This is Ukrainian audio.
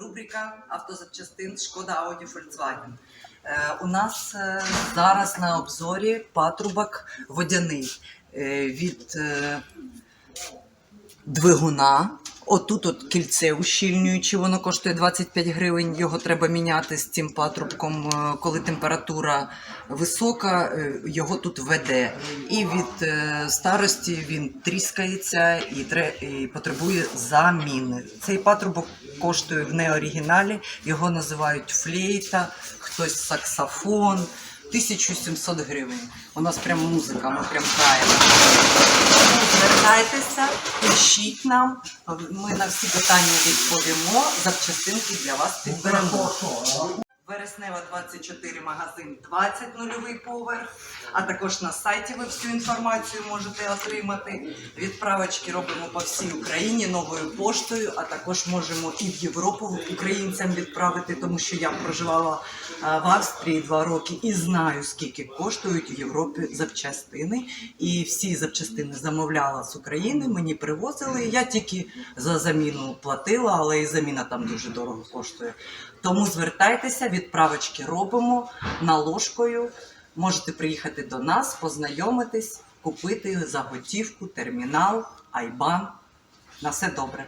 рубрика автозапчастин Шкода Ауді. Е, У нас е, зараз на обзорі патрубок водяний е, від е, двигуна. Отут от кільце ущільнююче, воно коштує 25 гривень. Його треба міняти з цим патрубком, е, коли температура висока, е, його тут веде. І від е, старості він тріскається і, і потребує заміни. Цей патрубок коштує в неоригіналі, його називають флейта, хтось саксофон. 1700 гривень. У нас прям музика, ми прям граємо. Звертайтеся, пишіть нам. Ми на всі питання відповімо. Запчастинки для вас підберемо. Вереснева 24 магазин 20 нульовий поверх. А також на сайті ви всю інформацію можете отримати. Відправочки робимо по всій Україні новою поштою, а також можемо і в Європу українцям відправити, тому що я проживала в Австрії два роки і знаю, скільки коштують в Європі запчастини. І всі запчастини замовляла з України, мені привозили. Я тільки за заміну платила, але і заміна там дуже дорого коштує. Тому звертайтеся, відправочки робимо наложкою. Можете приїхати до нас, познайомитись, купити заготівку, термінал, айбан. На все добре.